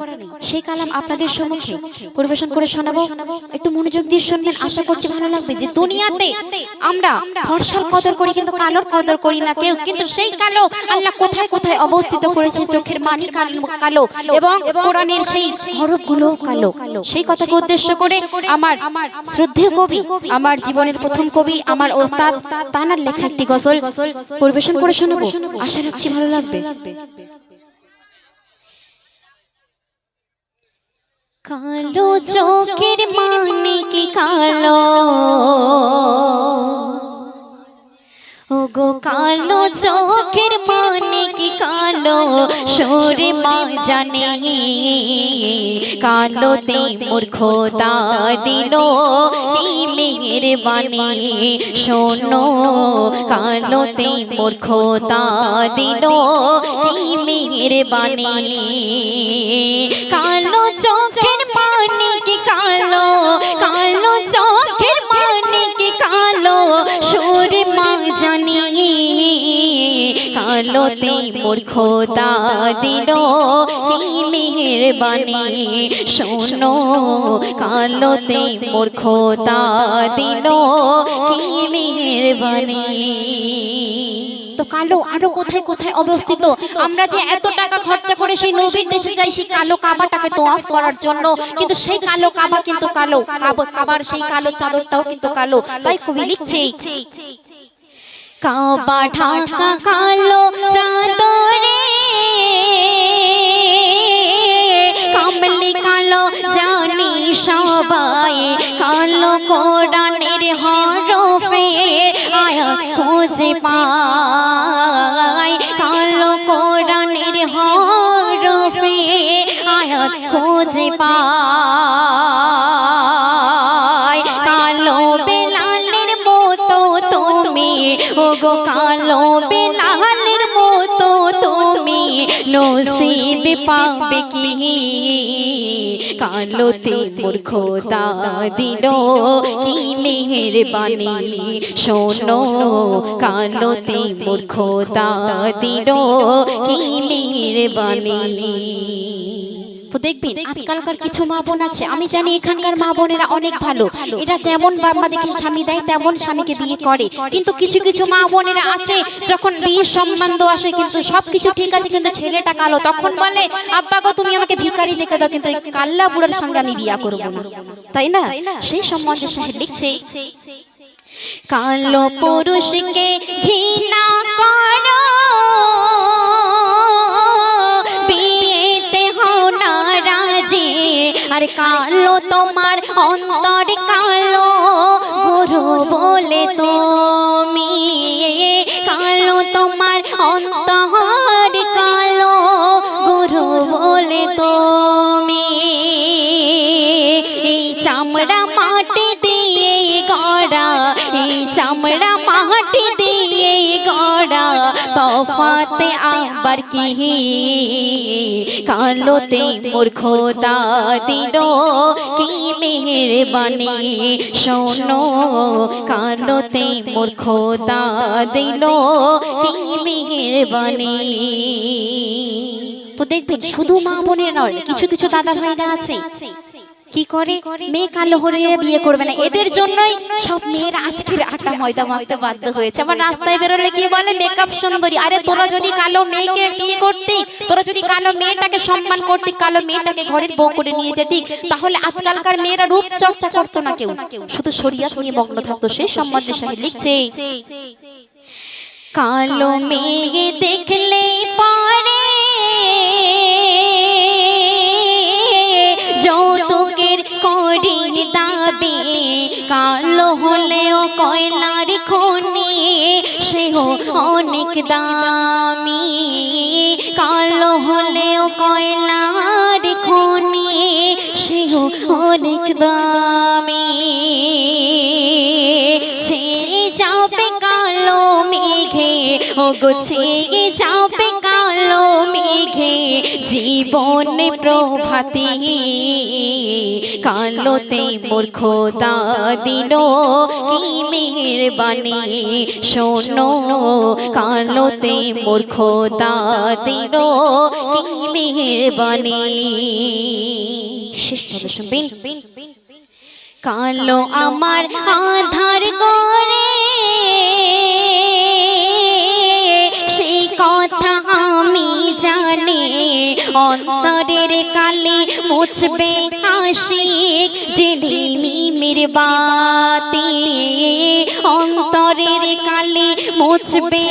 করা নেই সেই কালাম আপনাদের সম্মুখে পরিবেশন করে শোনাবো। একটু মনোযোগ দিয়ে শুনবেন আশা করছি ভালো লাগবে যে দুনিয়াতে আমরা ফর্সার কদর করি কিন্তু কালোর কদর করি না কেউ। কিন্তু সেই কালো আল্লাহ কোথায় কোথায় অবস্থিত করেছে? চোখের মানি কালো। এবং কোরআনের সেই হরফগুলো কালো। সেই কথাকে উদ্দেশ্য করে আমার শ্রদ্ধেয় কবি আমার জীবনের প্রথম কবি আমার ওস্তাদ তানার লেখা একটি গজল পরিবেশন করে শোনাবো। আশা রাখছি ভালো লাগবে। কালো চোখের মানে কি কালো? ও গো কালো চোখের মানে কি কালো? সরে মা জানে কালোতে মোর খোদা দিল, কি মেহের বাণী শোনো, কালোতে মোর খোদা দিল কি মেহের বাণী। কালো চোখের মানে কি কালো? কালো চোখের মানে কি কালো? সুরে মা জানি কালোতে মোর খোদা দিল কি মেহেরবানি শোনো, কালোতে মোর খোদা দিল কি মেহেরবানি কালো আরও কোথায় কোথায় অবস্থিত? আমরা যে এত টাকা খরচা করে সেই নবীর দেশে যাই, সেই কালো কাবাটাকে তোয়াফ করার জন্য। কিন্তু সেই কালো কাবা কিন্তু কালো। কাবার সেই কালো চাদরটাও কিন্তু কালো। তাই কবি লিখছে কাবা ঢাকা কালো চাদরে, কামলি কালো জানি সবাই, কালো কোরআনের হরফে। খুঁজে পাই। কালো কোরআনের হরফে আয়া খোঁজে পাই। কালো বেলালের মতো তুমি, ওগো কালো তুমি নসিব পাবে কি? কালোতে মূর্খ খোদা দিল কি মেহেরবানি? শোনো কালোতে মূর্খ খোদা দিল কি মেহেরবানি? তো দেখবেন? আজকালকার কিছু মা বোন আছে আমি জানি এখানকার মা বোনেরা অনেক ভালো। এটা যেমন বাবা দেখে স্বামী দেয় তেমন স্বামীকে বিয়ে করে। কিন্তু কিছু কিছু মা বোনেরা আছে যখন বিয়ের সম্বন্ধ আসে কিন্তু সবকিছু ঠিক আছে কিন্তু ছেলেটা কালো তখন বলে আব্বা গো তুমি আমাকে ভিখারি দেখে দাও কিন্তু কাল্লা বুড়ার সঙ্গে আমি বিয়া করব না। তাই না? সেই সম্বন্ধে সাহেব লিখছে কালো পুরুষকে ঘৃণা কালো তোমার অন্তর কালো। গুরু বলে তুমি, কালো তোমার অন্তর কালো। গুরু বলে তুমি, এই চামড়া মাটি দিয়ে গড়া, এই চামড়া মাটি দিয়ে গড়া। তফাতে আবার কি? কালোতে মোর খোদা দিল, কি মেহেরবানি? শোনো, কালোতে মোর খোদা দিল, কি মেহেরবানি? তো দেখবেন, শুধু মা বোনের নয়, কিছু কিছু দাদা ভাইরা আছে কি করে? মেয়ে কালো হলে বিয়ে করবে না। এদের জন্যই সব মেয়েরা আজকের আটা ময়দা মাখতে বাধ্য হয়েছে। আবার রাস্তায় বেরোলে কি বলে? মেকআপ সুন্দরী। আরে তোরা যদি কালো মেয়েকে বিয়ে করতি, তোরা যদি কালো মেয়েটাকে সম্মান করতি, কালো মেয়েটাকে ঘরের বউ করে নিয়ে যেতি, তাহলে আজকালকার মেয়েরা রূপ চর্চা করতো না কেউ। শুধু শরিয়াত নিয়ে মগ্ন থাকতো সে সম্বন্ধে সাহেব লিখছে। কালো মেয়ে দেখলে পরে কালো হলেও কয়লার খনি সেও অনেক দামি। কালো হলেও কয়লার খনি সেও অনেক দামি। ছেড়ে যাবে কালো মেঘে, জীবনে প্রভাতি। কালোতে মোর খোদা কি মেহরবানি, শোনো, কালোতে মোর খোদা কি শুনবেন? কালো আমার আধার করে। কালে মুছবে আশিক জেলিমি মিরবাতে অন্তরের কালে মুছবে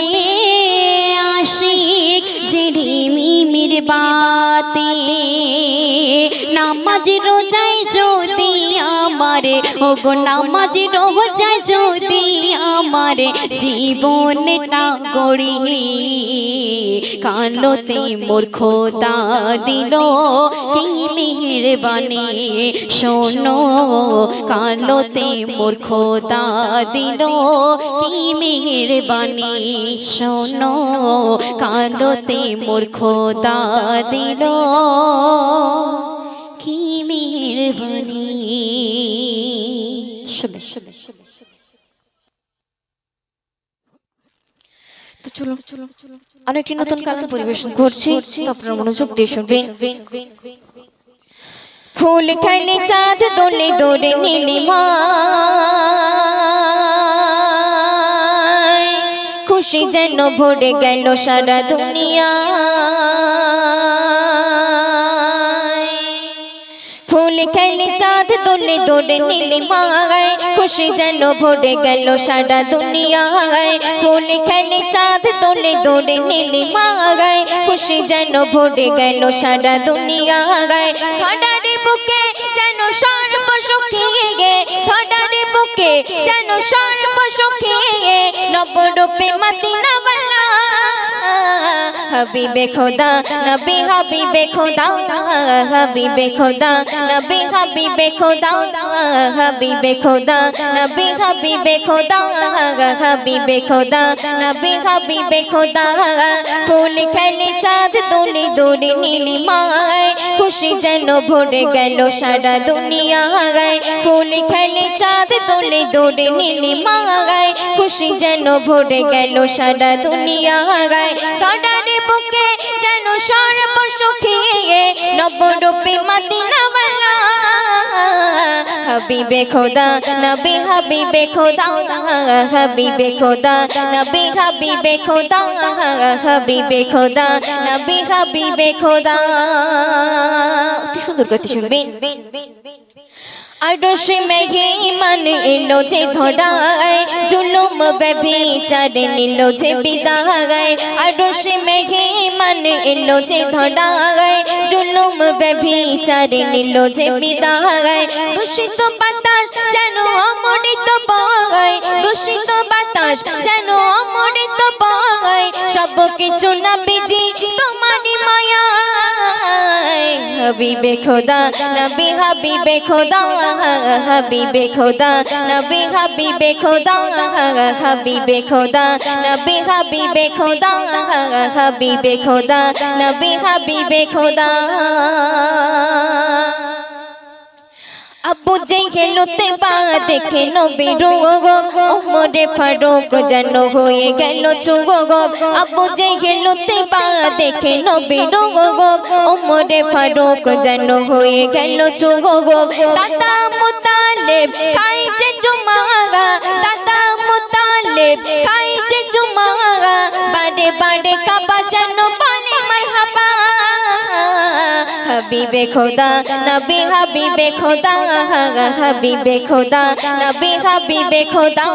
আশিক জেলিমি মিরবাতে নামাজ রোজায় যদি আমারে ও গো নামাজ রোজাই যদি আমারে জীবনটা গড়ি কালোতে মোর খোদা দিল কি মেহরবানি শোনো কালোতে মোর খোদা দিল কি মেহরবানি শোনো কালোতে মোর খোদা দিল কি মেহরবানি শুনে শুনে তো চলো চলো আরও একটি নতুন কালাম পরিবেশন করছি। তো আপনারা মনোযোগ দিয়ে শুনবেন। ফুল খাইলে চাঁদ দোলে দোলে নীলিমা খুশি যেন ভরে গেল সারা দুনিয়া। ফুল খেলে চাঁদ দোলে দোলে নীলিমায়। খুশি যেন ভরে গেল সারা দুনিয়ায়। ফুলে খেলে চাঁদ দোলে দোলে নীলিমায়। খুশি যেন ভরে গেল সারা দুনিয়ায়। বুকে যেন সর্ব সুখিয়ে ধরারে বুকে যেন সর্ব সুখিয়ে নবরূপে মদিনা বালা। হাবিবে খোদা, নবী হাবিবে খোদা হাবিবে খোদা, নবী হাবিবে খোদা হাবিবে খোদা, নবী হাবিবে খোদা হাবিবে খোদা, নবী হাবিবে খোদা। ফুল খেলে চাঁদ দোলে দোলে খুশি যেন ভরে গেল সারা দুনিয়া গায়। ফুল খেলে চাঁদ দোলে মা গায় খুশি যেন ভরে গেল সারা দুনিয়া গায়। তডারে বুকে যেন সর্বসুখী নবরূপে মদিনাওয়ালা হাবিবে খোদা, নবী হাবিবে খোদা হাবিবে খোদা, নবী হাবিবে খোদা হাবিবে খোদা, নবী হাবিবে খোদা। অতি সুন্দর গতি শুনবেন আরশে মেঘে ইমান এলো যে ধরায় জুলুম ব্যভিচারে নিল যে বিদায় আরশে মেঘে ইমান এলো যে ধরায় জুলুম ব্যভিচারে নিল যে বিদায় দূষিত বাতাস যেন অমৃত বয় দূষিত বাতাস যেন অমৃত বয় সব কিছু না বিজি তোমারই মায়া হাবিবে খোদা, নবী হাবিবে খোদা হাবিবে খোদা, নবী হাবিবে খোদা হাবিবে খোদা, নবী হাবিবে খোদা হাবিবে খোদা, নবী হাবিবে খোদা। আব্বু যে খেলতে পা দেখে নবীর ওমরে ফারুক যেন হয়ে গেল চুগ গো আব্বু যে খেলতে পা দেখে নবীর ওমরে ফারুক যেন হয়ে গেল চুগ গো দাদা মুতালেব খাইছে চুমাগা দাদা মুতালেব খাইছে চুমাগা বাড়ে বাড়ে কাবা যেন বলে মারহাবা। হাবিবে খোদা, নবী হাবিবে খোদা হাবিবে খোদা, নবী হাবিবে খোদা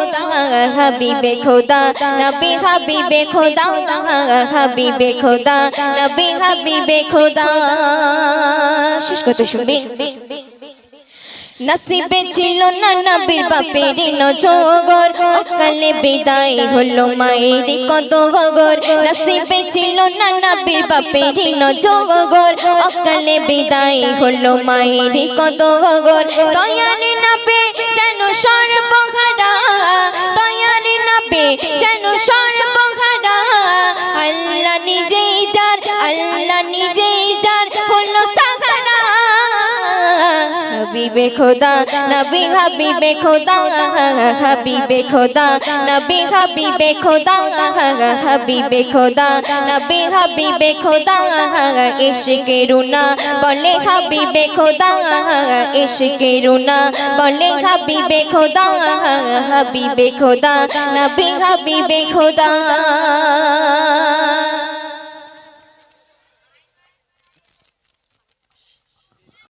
হাবিবে খোদা, নবী হাবিবে খোদা হাবিবে খোদা, নবী হাবিবে খোদা। শেষ করতে শুনবি। নসিবে ছিল না নবীর বাপের নজগর অকালে বিদায় হলো মায়ের কত গগর নসিবে ছিল না নবীর বাপের নজগর অকালে বিদায় হলো মায়ের কত গগর দয়ারে নাবে যেন সর্বহারা। দয়ারে নাবে যেন সর্বহারা। হাবিবে খোদা, নবী হাবিবে খোদা হাবিবে খোদা, নবী হাবিবে খোদা হাবিবে খোদা, নবী হাবিবে খোদা, ইশকে রুনা, বলে হাবিবে খোদা, ইশকে রুনা, বলে হাবিবে খোদা হাবিবে খোদা, নবী হাবিবে খোদা।